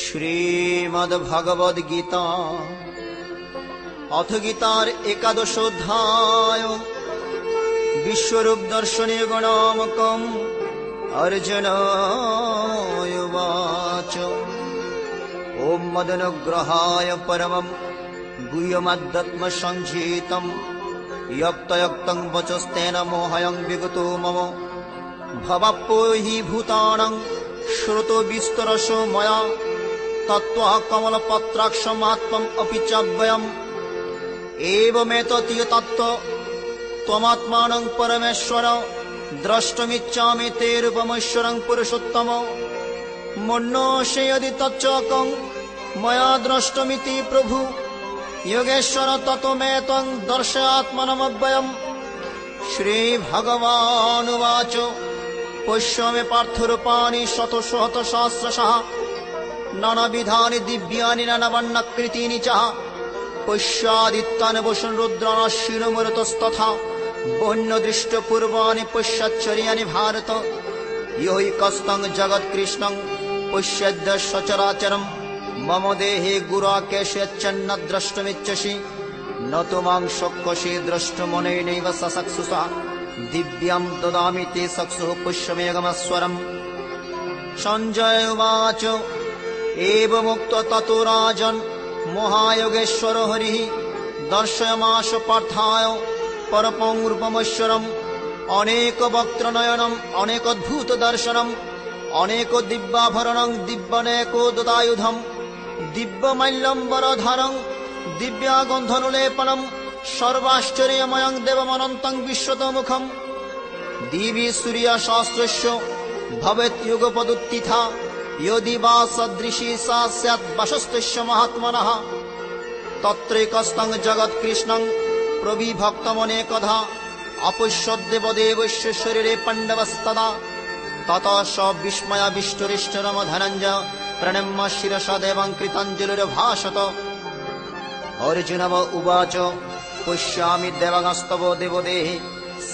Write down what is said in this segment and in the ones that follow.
শ্রীমদ্ভগবদ গীতা অথ গীতার একাদশ অধ্যায় বিশ্বরূপ দর্শনে গণামকম অর্জুন ওম মদনুগ্রহায় পরমম গুহ্যমদ্দত্ম সংযীতম যক্তয়ক্তং বচস্তেন মোহয়ং বিগতো মম ভবাপ্পো হি শ্রুতো বিস্তরস ময়া তত্ত্ব কমলপত্রাক্ষমাত্মম অপি চাব্যয়ম এবমেততীয় তত্ত্ব ত্বমাত্মানং পরমেশ্বর দ্রষ্টমিচ্ছামি তে রূপমৈশ্বরং পুরুষোত্তম মন্যসে যদি তচ্চকং ময়া দ্রষ্টমিতি প্রভু যোগেশ্বর তত মে ত্বং দর্শয়াত্মনমব্যয়ম শ্রীভগবানুবাচ পশ্য মে পার্থরূপাণি শত শত সহস্রশः নানাবিধানি দিব্যানি নানাবর্ণাকৃতীনি চ পশ্যাদিত্যানি বসুন রুদ্রাশিরমরতস্তথা বন্যদৃষ্ট পূর্বাণি পশ্যাচ্চর্যানি ভারত ইহৈকস্তং জগৎকৃষ্ণং পশ্যদ্য সচরাচরম, মম দেহে গুরাকেশচ্ছন্ন দ্রষ্টমিচ্ছসি ন তু মাং শক্যসি দ্রষ্টমনেনৈব সচক্ষুষা দিব্যাম দদামি তে চক্ষুঃ পুষ্যমেগমস্বরম সঞ্জয় উবাচ এবমুক্ত ততো রাজন মহায়োগেশ্বর হরি দর্শয়মাস পার্থায় পরপং রূপমৈশ্বরম অনেক বক্ত্রনয়নম অনেক অদ্ভুত দর্শনম অনেক দিব্যাভরণং দিব্যনেক দদায়ুধম দিব্যমাল্যম্বরধারং দিব্যাগন্ধনুলেপনম সর্বাশ্চর্যময়ং দেবমনন্তং বিশ্বতমুখম দিবি সূর্য শাস্ত্রস্য ভবেত যুগপদুত্থিতা यदि वा सदृशी सा स्यात् वशस्तस्य महात्मनः तत्रैकस्तं जगत्कृष्णं प्रविभक्तमनेकधा अपश्यद्देवदेवस्य शरीरे पण्डवस्तदा ततः स विस्मयाविष्टरिष्टरम धनञ्जय प्रणम्य शिरसा देवं कृताञ्जलिर्भाषत अर्जुनव उवाच পশ্যমি দেবাংস্তব দেবদে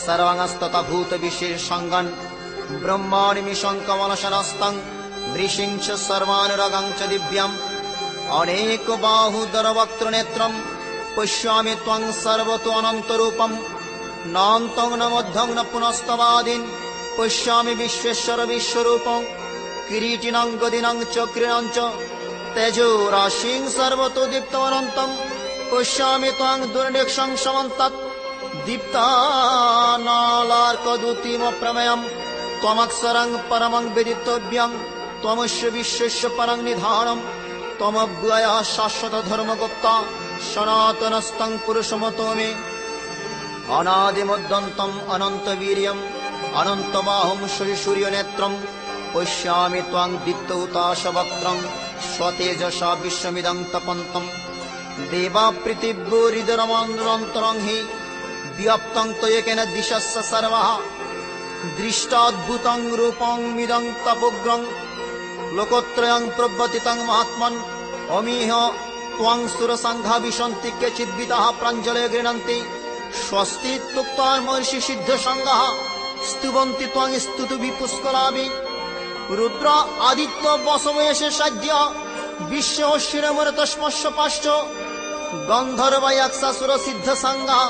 সর্বাংস্ততা ভূত বিশেষ সঙ্গন ব্রহ্মাণিমি শঙ্কমনশনস্তং বৃশিংশ সর্বানুরগং চ দিব্যম। অনেক বাহুদরবক্ত্র নেত্রম, পশ্যমি ত্বং সর্বতো অনন্তরূপম। নান্তং ন মধ্যং ন পুনস্তবাদিন, পশ্যমি বিশ্বেশ্বর বিশ্বরূপং কিরীটিনং গদিনং চ তেজো রাশিং তেজোরাশিং সর্বতো দীপ্তমনন্তম। পশ্যামি ত্বং দুর্নিঃশংসমম তৎ দীপ্তানালার্কদুতিমপ্রমেয়ম ত্বমক্ষরং পরমং বেদিতব্যং ত্বমস্য বিশ্বস্য পরং নিধানম। ত্বমব্যয়া শাশ্বত ধর্মগুপ্তা। সনাতনস্তং পুরুষমতো মে অনাদিমদ্যন্তম অনন্তবীর্যম। অনন্তবাহম সূর্যনেত্রম পশ্যামি ত্বং দীপ্তৌতাশবক্ত্রং স্বতেজসা বিশ্বমিদং তপন্তম। দেবাপ্রীতিব্য হৃদরমন্দ্রন্তরং হি বিয়প্তং তয়েকেন দিশস্য সর্বহ দৃষ্টাদ্ভুতং রূপং মিদং তপগ্রং লোকত্রয়ং প্রব্যতিতং মহাত্মন অমিহ ত্বং সুরসংঘা বিশন্তি কেচিদ্বিতাহ প্রাঞ্জলে গৃহন্তি স্বস্তি তুক্তার মহর্ষি সিদ্ধ সংজ্ঞাহ স্তুবন্তি ত্বং স্তুতুবি পুষ্করাবি রুদ্র আদিত্য বসবয়সে সাধ্য বিশ্ব শিরমরতস্মস্য পাশ্চ গন্ধর্ব ইয়াক্সাসুর সিদ্ধ সাঙ্গা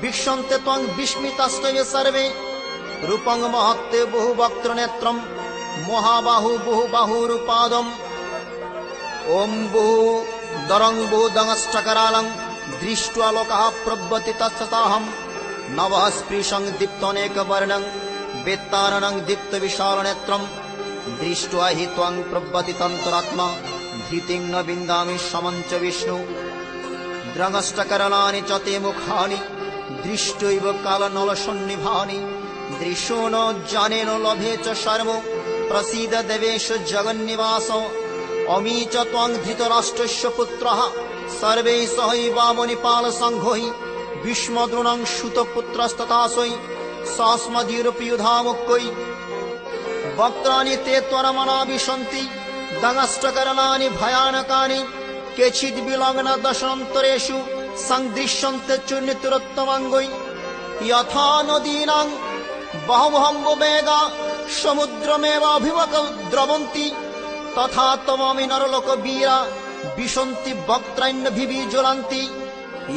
বিক্ষন্তে ত্বং বিস্মিতাস্তয়ে সর্বে। রূপং মহত্তে বহু নেত্র মহাবাহু বহু বাহুরুপাদম ওম বহু দরং বহু দংষ্টকরালং দৃষ্ট্বা লোকः প্রব্বতি তৎসতাহম নবः স্পৃশং দীপ্তনেকবর্ণং, বেত্তারণং দীপ্তবিশালনেত্রম। দৃষ্ট্বা হি ত্বং প্রব্বতি তন্ত্রাত্মা, ধৃতিং বিন্দামি সমঞ্চ বিষ্ণু। द्रगष्टकरणानि च ते मुखानि दृष्ट्वैव कालनलसन्निभानि दृशो न जानेन लभे च शर्म प्रसीद देवेश जगन्निवास अमी च त्वं धृतराष्ट्रस्य पुत्रः सर्वैः सहैवामनिपालसङ्घोः भीष्मद्रोणं सुतपुत्रस्तथासै सास्मदीरुपयुधामुक्कै वक्त्राणि ते त्वरमना विशन्ति दङ्ष्टकरणानि भयानकानि কেছিদ কেচিদ্বিলগ্না দশান্তরেষু সংদৃশ্যন্তে চুর্ণিতুরত্তমাঙ্গই যথা নদীনাং বহবহম্ব বেগা সমুদ্রমেবাভিমক দ্রবন্তি তথা তমমি নরলোক বীরা বিশন্তি বক্ত্রাণ্যভিবি জ্বলন্তি।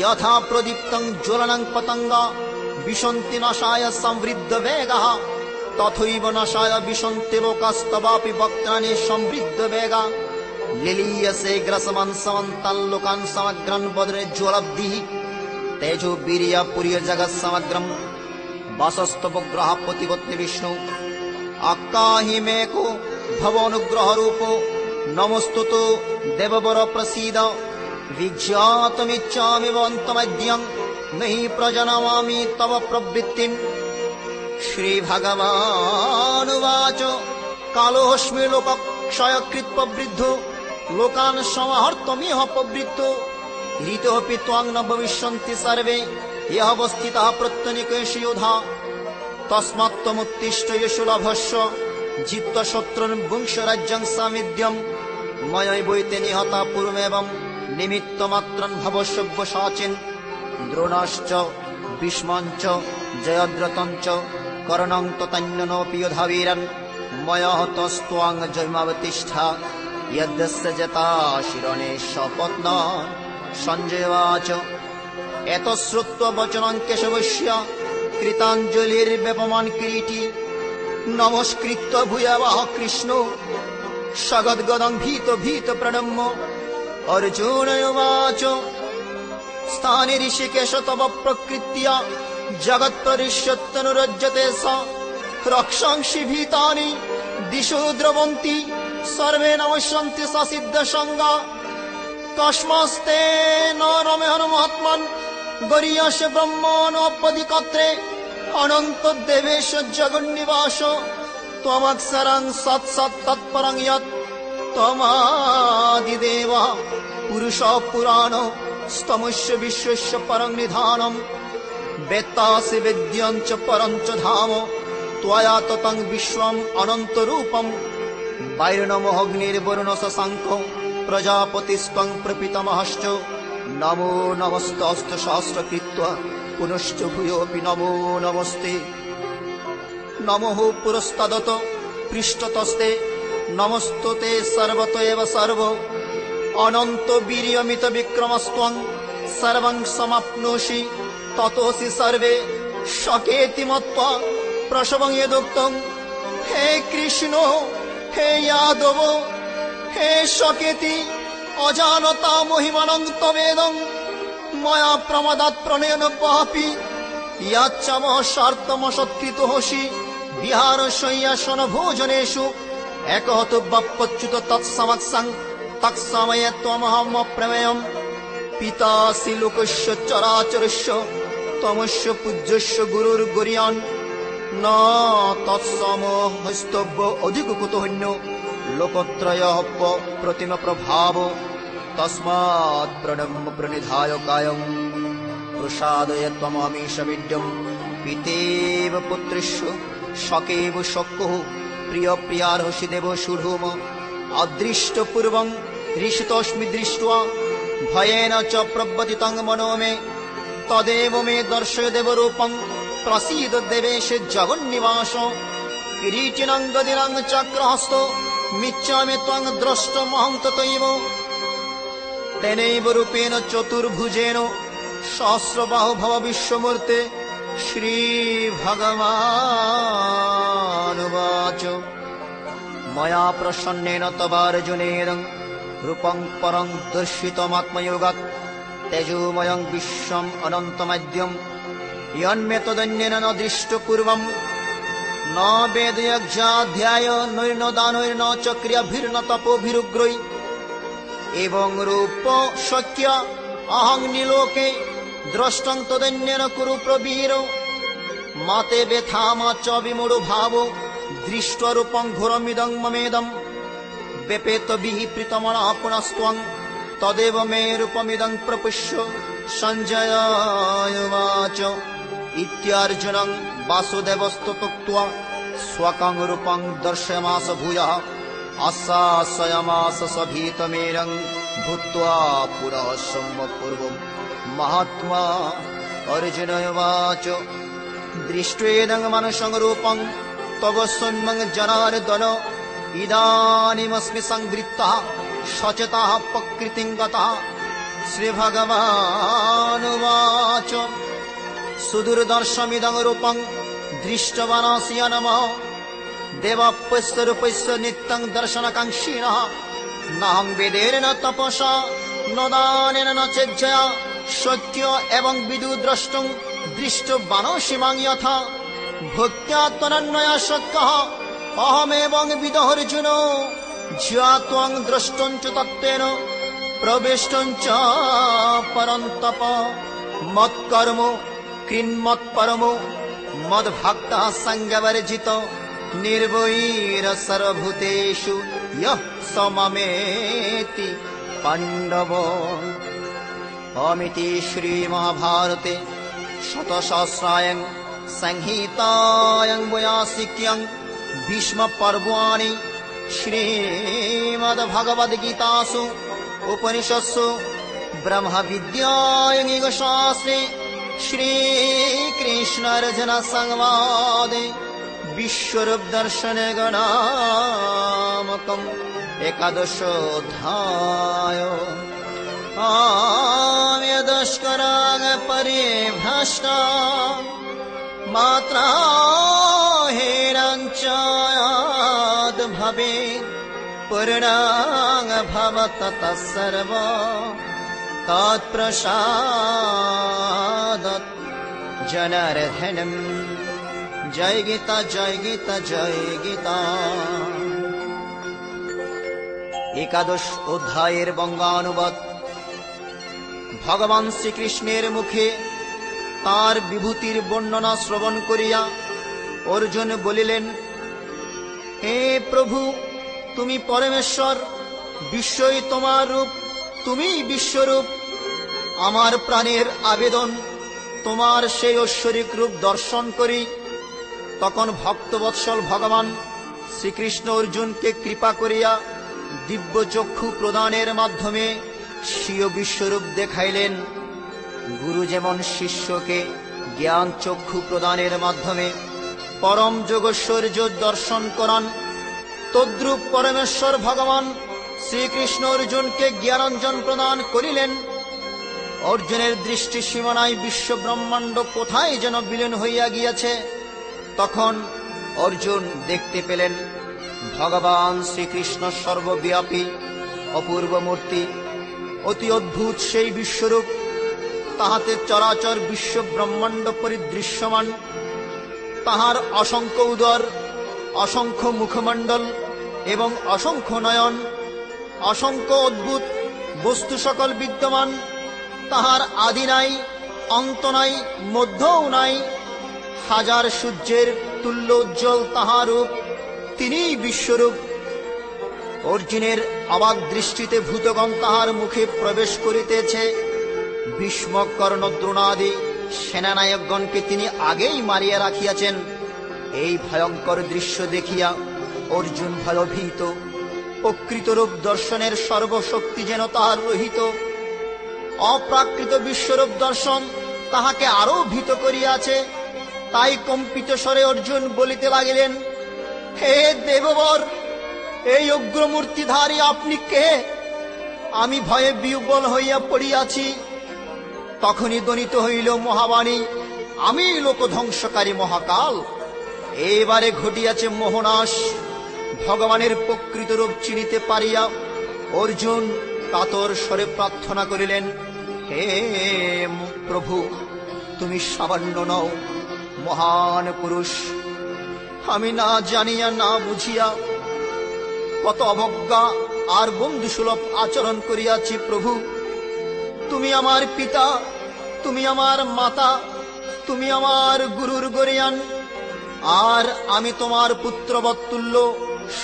যথা প্রদীপ্তং জ্বলনং পতঙ্গা বিশন্তি নশায় সমৃদ্ধ বেগা। তথৈব নশায় বিশন্তি লোকাস্তবাপি বক্ত্রাণী সমৃদ্ধ বেগা। লিলীয়সে গ্রসমান সমন্তান লোকান সমগ্রন বদরে জ্বলব্ধি তেজো বীর্য পুরীয় জগৎ সমগ্রম। বাসস্তবগ্রহ প্রতিপত্তি বিষ্ণু। আক্কাহি মেকো ভবনুগ্রহ রূপ নমস্তুত দেববর প্রসীদ। বিজ্ঞাতমিচ্ছামি বন্তমদ্যং নহি প্রজনমামি তব প্রবৃত্তিম। শ্রীভগবানুবাচ কালোস্মি লোকক্ষয়কৃত প্রবৃদ্ধ। লোকান সমাহর্তমিহ প্রবৃত্ত ঋতোপি ত্বাং ন ভবিষ্যন্তি সর্বে ইহ অবস্থিতः প্রত্যনিকেষু যোধা তস্মাত্তমুত্তিষ্ঠ যশুলভস্য জিত্ত শত্রুন বুংশ রাজ্যং সামিদ্যম ময়ৈবৈতে নিহতা পূর্বেবম নিমিত্তমাত্রন ভবসব্য সাচিন দ্রোণাশ্চ ভীষ্মঞ্চ জয়দ্রতঞ্চ কর্ণং যোধাবীরন ময়হতস্ত্বাং জৈমাবতিষ্ঠা শিরণে শপথ নন সঞ্জয়বাচ এত শ্রুত্ব বচনং কেশবস্য কৃতাঞ্জলির ব্যপমান কিরীটি নমস্কৃত্য ভূয়াবাহ কৃষ্ণ সগদ্গদং ভীত ভীত প্রণম্য অর্জুনয়োবাচ স্থানে ঋষিকেশ তব প্রকৃত্যা জগৎপরিষ্যত্যনুরজ্যতে স রক্ষংসি ভীতানি দিশো দ্রবন্তি সর্বে নমস্যন্তি সসিদ্ধ সঙ্গা কস্মাস্তে ন রমে হনুমাত্মন গরিয়স ব্রহ্মণোপদিকত্রে অনন্ত দেবেশ জগন্নিবাস। ত্বমক্ষরং সৎ সৎ তৎপরং যৎ ত্বমাদিদেব। পুরুষ পুরাণ স্তমস্য বিশ্বস্য পরং নিধানম। বেত্তাসি বেদ্যং চ পরং ধাম। ত্বয়া ততং বিশ্বম অনন্ত রূপম বাইরণমহগ্নির্বরুণ শশাঙ্ক প্রজাপতিস্তং প্রপিতমহশ্চ। নমো নমস্তস্ত সহস্রকৃত্য পুনশ্চ ভূয়োপি নমো নমস্তে। নমঃ পুরস্তদত, পৃষ্ঠতস্তে। নমস্ততে সর্বত এব সর্ব। অনন্ত বীর্যমিত বিক্রমস্ত্বং, সর্বং সমাপ্নোষি। ততোসি সর্বে শকেতি মত্বা প্রসবং যদুক্তং হে কৃষ্ণ! হে যাদব হে শকেতি অজানতা মহিমানং তবেদং ময়া প্রমদাত প্রণয়ন পাপি, ইয়াচ্ছাম স্বার্থমসৎকৃত হসি, বিহার শয়্যাসন ভোজনেষু একহত বাপ্পচ্যুত তৎসমক্ষং তৎসময়ে ত্বমহম প্রমেয়ম পিতাসি লোকস্য চরাচরস্য, তমস্য পূজ্যস্য গুরুর গরিয়ান ন তৎসম হৈস্তব্য অধিক কুতহন্য লোকত্রয় হব্য প্রতিম প্রভাব। তস্মাৎ প্রণম্য প্রণিধায় কায়ম প্রসাদয় তমামিষ বিদ্যম পিতেব পুত্রিষ্য শকেব শক্য প্রিয় প্রিয়ার্হসি দেব সুধুম অদৃষ্টপূর্বং ঋষিতস্মি দৃষ্টা ভয়েন চ প্রব্যতিতং মনো মে তদেব মে দর্শয় দেব রূপং প্রসীদ দেবেশ জগন্নিবাস কিরীটিনং গদিনং চক্রহস্ত মিচ্ছামি ত্বং দ্রষ্টমহং ততৈব তেনৈব রূপেণ চতুর্ভুজেন সহস্রবাহু ভব বিশ্বমূর্তে শ্রীভগবানুবাচ ময়া প্রসন্নেন তবার্জুনেরং রূপং পরং দর্শিতমাত্ময়োগাৎ তেজোময়ং বিশ্বম অনন্তমাদ্যম यन्मे तदन्येन न दृष्टपूर्वम् न वेदयज्ञाध्याय नैर्न दानैर्न च क्रियाभिर्न तपोभिरुग्रै एवं रूप शक्य अहं निलोके द्रष्टं तदन्येन कुरु प्रवीरो माते व्यथामा च विमूढो भावो दृष्ट्वरूपं घोरमिदं ममेदम् व्यपेतभिः प्रीतमणः पुनस्त्वं तदेव मे रूपमिदं प्रपुष्य सञ्जय उवाच ইত্যার্জুনং বাসুদেবস্তোক্তা স্বকং রূপং দর্শয়মাস ভূয়ঃ আশ্বাসয়মাস সভীতমেরং ভূত্বা পুরঃ সম্যক পূর্বম মহাত্মা অর্জুনয়বাচ দৃষ্টেদং মনুষং রূপং তব সন্মং জনার্দন ইদানিমস্মি সংবৃত্তः সচেতः প্রকৃতিঙ্গতः শ্রীভগবানুবাচ সুদূরদর্শমিদং রূপং দৃষ্টবানাসিয়া নমঃ দেবাপ্যস্য রূপস্য নিত্যং দর্শনকাঙ্ক্ষিণः নাহং বেদের ন তপসা ন দানেন ন চেজ্জয়া সত্য এবং বিদু দ্রষ্টং দৃষ্ট বানসীমাং যথা। ভক্ত্যা ত্বনন্বয়া শক্যः অহমেবং বিদহর্জুন জ্ঞা ত্বং দ্রষ্টং চ তত্ত্বেন, প্রবিষ্টং পরন্তপ। মৎকর্ম কৃন্মৎপরম মদ্ভক্ত সঙ্গবর্জিত, নির্বৈর সর্বভূতেষু ইয়ঃ সমমেতি পাণ্ডব। অমিতি শ্রীমহাভারতে সংহিতায়ং বয়াসিক্যং ভীষ্ম পর্বাণি শ্রীমদ্ভগবদ্গীতাসু, উপনিষৎসু श्रीकृष्णार्जुन संवादे विश्वरूपदर्शने गणामकम् एकादशोऽध्याय आम्यदस्करागपरिभ्रष्टा मात्रा हेरञ्चायाद् भवेत् पूर्णाङ् भवत तत्सर्व तत्प्रसादत् जनार्दनम् जय गीता जय गीता जय गीता একাদশ অধ্যায়ের বঙ্গানুবাদ ভগবান শ্রীকৃষ্ণের মুখে তার বিভূতির বর্ণনা শ্রবণ করিয়া অর্জুন বলিলেন হে প্রভু তুমি পরমেশ্বর বিশ্বই তোমার রূপ তুমিই বিশ্বরূপ। আমার প্রাণের আবেদন, তোমার সেই ঐশ্বরিক রূপ দর্শন করি। তখন ভক্তবৎসল ভগবান শ্রীকৃষ্ণ অর্জুনকে কৃপা করিয়া দিব্য চক্ষু প্রদানের মাধ্যমে স্বীয় বিশ্বরূপ দেখাইলেন। গুরু যেমন শিষ্যকে জ্ঞান চক্ষু প্রদানের মাধ্যমে পরম যোগৈশ্বর্য দর্শন করান, তদ্রূপ পরমেশ্বর ভগবান শ্রীকৃষ্ণ অর্জুনকে জ্ঞানাঞ্জন প্রদান করিলেন। অর্জুনের দৃষ্টি সীমানায় বিশ্ব ব্রহ্মাণ্ড কোথায় যেন বিলীন হইয়া গিয়াছে, তখন অর্জুন দেখতে পেলেন ভগবান শ্রীকৃষ্ণ সর্বব্যাপী অপূর্ব মূর্তি। অতি অদ্ভুত সেই বিশ্বরূপ, তাহাতে চরাচর বিশ্ব ব্রহ্মাণ্ড পরিদৃশ্যমান। তাহার অসংখ্য উদর, অসংখ্য মুখমণ্ডল এবং অসংখ্য নয়ন অসংখ্য অদ্ভুত বস্তু সকল বিদ্যমান। তাহার আদি নাই, অন্ত নাই, মধ্যও নাই। হাজার সূর্যের তুল্য উজ্জ্বল তাহার রূপ তিনিই বিশ্বরূপ। অর্জুনের অবাক দৃষ্টিতে ভূতগণ তাহার মুখে প্রবেশ করিতেছে। ভীষ্ম কর্ণ দ্রোণাদি সেনানায়কগণকে তিনি আগেই মারিয়া রাখিয়াছেন। এই ভয়ঙ্কর দৃশ্য দেখিয়া অর্জুন ভয়ভীত। প্রকৃত রূপ দর্শনের সর্বশক্তি যেন তাহার রহিত। অপ্রাকৃত বিশ্বরূপ দর্শন তাহাকে আরও ভীত করিয়াছে। তাই কম্পিত স্বরে অর্জুন বলিতে লাগিলেন, হে দেববর, এই উগ্রমূর্তিধারী আপনি কে? আমি ভয়ে বিহ্বল হইয়া পড়িয়াছি। তখনই দনিত হইল মহাবাণী, আমি লোকধ্বংসকারী মহাকাল, এবারে ঘটিয়াছে মোহনাশ। ভগবানের প্রকৃত রূপ চিনিতে পারিয়া অর্জুন কাতর স্বরে প্রার্থনা করিলেন, হে প্রভু, তুমি সামান্য নও, মহান পুরুষ। আমি না জানিয়া, না বুঝিয়া কত অবজ্ঞা আর বন্ধুসুলভ আচরণ করিয়াছি প্রভু। তুমি আমার পিতা, তুমি আমার মাতা, তুমি আমার গুরুর গরিয়ান। আর আমি তোমার পুত্রবৎতুল্য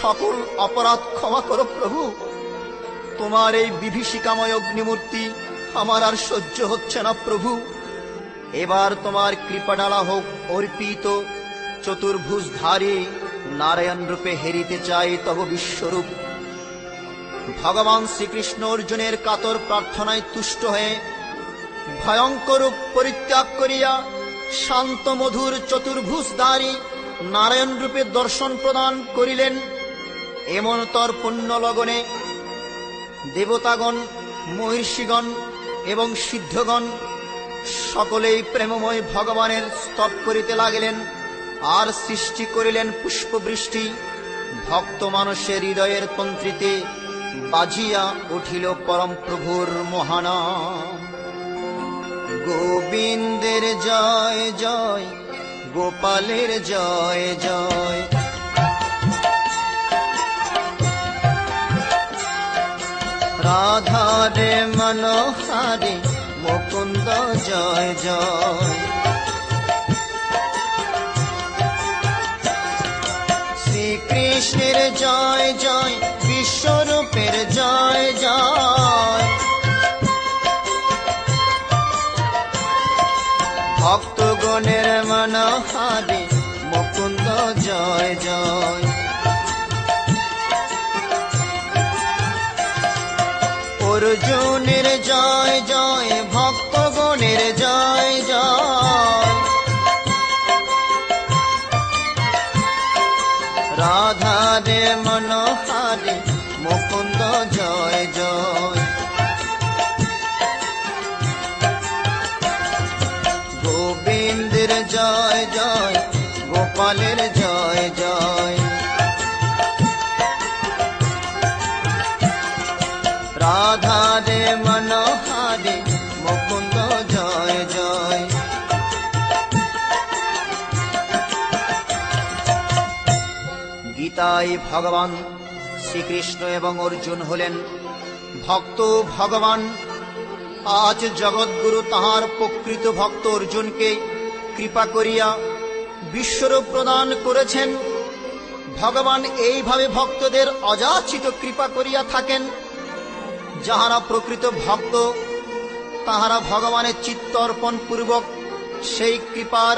সকল অপরাধ ক্ষমা করো প্রভু। তোমার এই বিভীষিকাময় অগ্নিমূর্তি আমার আর সহ্য হচ্ছে না প্রভু। এবার তোমার কৃপাডালা হোক অর্পিত, চতুর্ভুজধারী নারায়ণ রূপে হেরিতে চাই তব বিশ্বরূপ। ভগবান শ্রীকৃষ্ণ অর্জুনের কাতর প্রার্থনায় তুষ্ট হয়ে ভয়ঙ্কর রূপ পরিত্যাগ করিয়া শান্ত মধুর চতুর্ভুজধারী নারায়ণ রূপে দর্শন প্রদান করিলেন এমনতর পুণ্য লগনে দেবতাগণ মহিষীগণ এবং সিদ্ধগণ সকলেই প্রেমময় ভগবানের স্তব করিতে লাগিলেন আর সৃষ্টি করিলেন পুষ্পবৃষ্টি। ভক্ত মানুষের হৃদয়ের তন্ত্রীতে বাজিয়া উঠিল পরম প্রভুর মহানাম। গোবিন্দের জয় জয়। গোপালের জয় জয়। রাধারে মনোহারে মুকুন্দ জয় জয়। শ্রীকৃষ্ণের জয় জয় বিশ্বরূপের জয় জয়। ভক্তগণের মনোহারে, মুকুন্দ জয় জয়। অর্জুনের জয় জয়, ভক্তগণের জয় জয়। রাধারে মনোহারে, মুকুন্দ জয়। জয় জয়, গোপালের জয় জয়। রাধারে মনোহারে মুকুন্দ জয় জয়। গীতায় ভগবান শ্রীকৃষ্ণ এবং অর্জুন হলেন ভক্ত ভগবান। আজ জগৎগুরু তাহার প্রকৃত ভক্ত অর্জুনকে কৃপা করিয়া বিশ্বরূপ প্রদান করেছেন। ভগবান এইভাবে ভক্তদের অযাচিত কৃপা করিয়া থাকেন, যাহারা প্রকৃত ভক্ত, তাহারা ভগবানের চিত্ত অর্পণ পূর্বক সেই কৃপার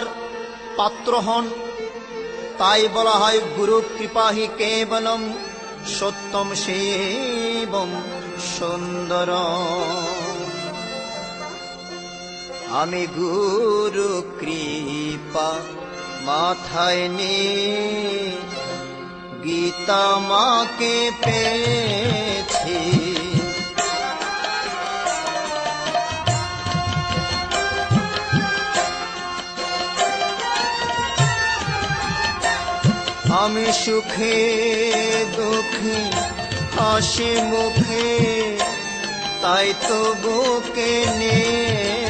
পাত্র হন। তাই বলা হয়, গুরু কৃপাহি কেবলম সত্যম শিবম সুন্দর আমি গুরু কৃপা মাথায় নিয়ে গীতা মাকে পেয়েছি। আমি সুখে, দুঃখে, হাসি মুখে, তাই তো বুকে নিয়েছি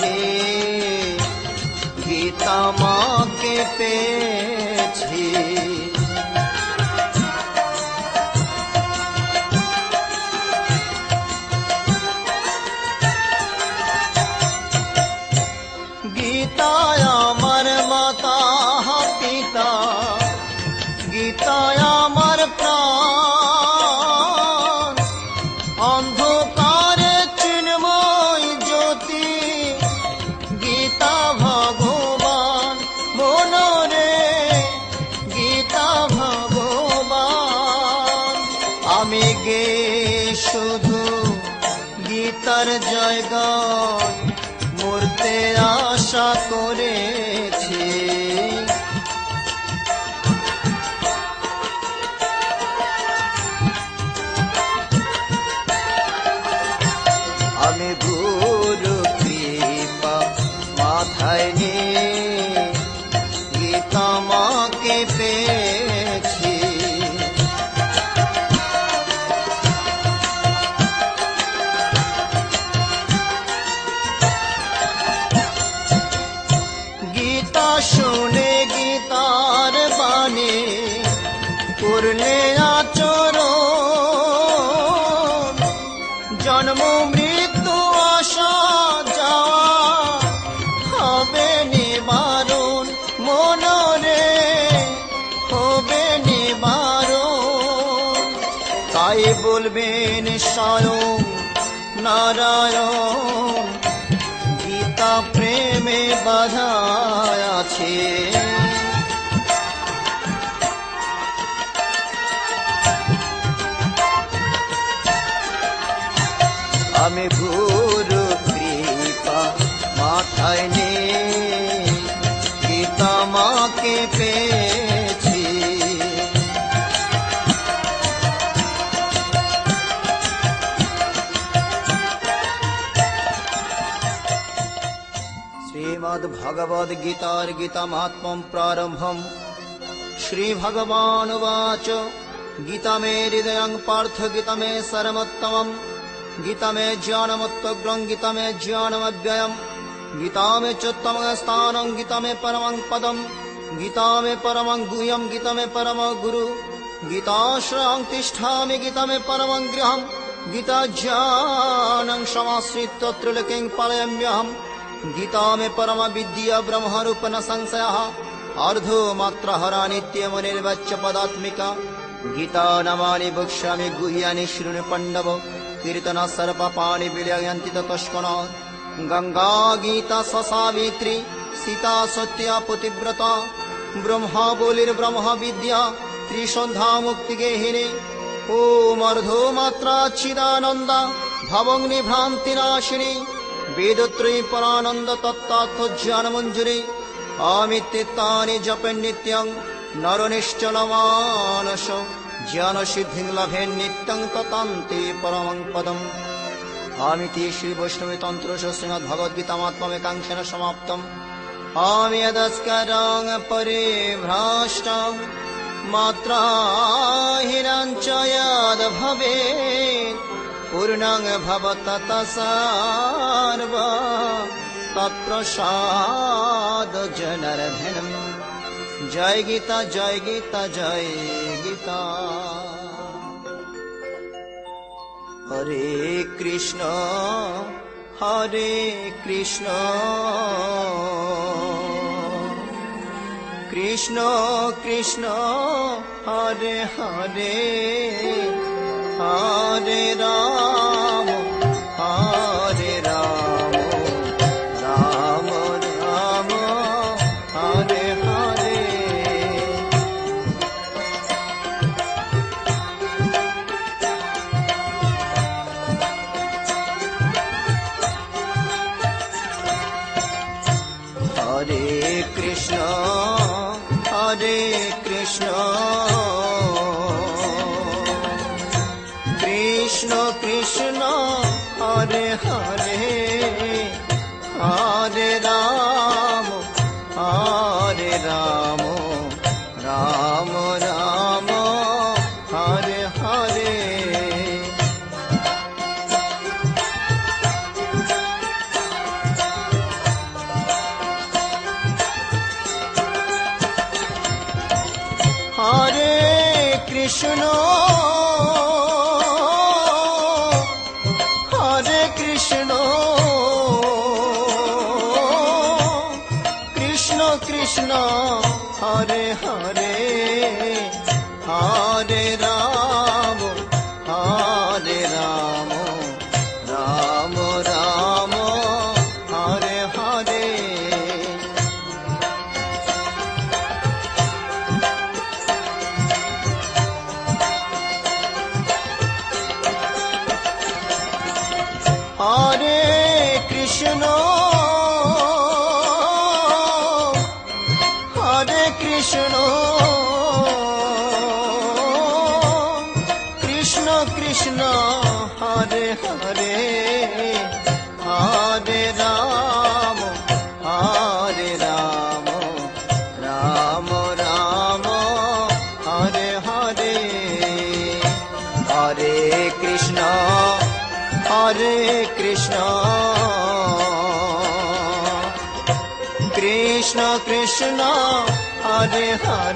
নিয়ে গীতা মাকে পেয়েছি। নারায়ণ নারায়ণ গীতা প্রেমে বাধা আছে। আমি ভূ श्रीमद्भगवद्गीतार्गितमात्मम् प्रारम्भम् श्रीभगवानुवाच गीतमे हृदयम् पार्थ गीतमे सरमत्तमम् गीतमे ज्ञानमत्त्वग्रम् गीतमे ज्ञानमव्ययम् गीता मे चोत्तमस्थानम् गीतमे परमम् पदम् गीता मे परमम् गुह्यम् गीतमे परम गुरु गीताश्रयम् तिष्ठामि गीतमे परमम् गृहम् गीताज्ञानम् समाश्रित्य त्रिलकिम् पालयाम्यहम् गीता मे परम विद्या ब्रह्मरूप न संशयः अर्धो मात्र हरा नित्यमुनिर्वच्च पदात्मिका गीता नमानि वक्ष्यामि गुह्यानि शृणु पण्डव कीर्तन सर्पपाणि विलयन्ति ततस्कण गङ्गा गीता ससावित्री सीता सत्या पतिव्रता ब्रह्मा बोलिर्ब्रह्म विद्या त्रिसन्धा मुक्तिगेहिनी ॐ अर्धो मात्रा चिदानन्द भवङ्नि भ्रान्तिनाशिनी वेदत्रयी परानन्द तत्तात्थ ज्ञानमञ्जुरी अमित्येतानि जपे नित्यं नरनिश्चलमानस ज्ञानसिद्धिं लभे नित्यं ततान्ते परमं पदम् आमिति श्रीवैष्णवी तन्त्रश श्रीमद्भगवद्गीतामात्ममेकाङ्क्षेण समाप्तम् आमि यदस्कराङ् परिभ्राष्टम् मात्रा हिरञ्च यद् भवेत् পূর্ণং ভবততসার্ব তৎপ্রসাদ জনার্ধনম জয় গীতা জয় গীতা জয় গীতা হরে কৃষ্ণ হরে কৃষ্ণ কৃষ্ণ কৃষ্ণ হরে হরে হরে রাম কৃষ্ণ হরে কৃষ্ণ হরে হরে হরে রাম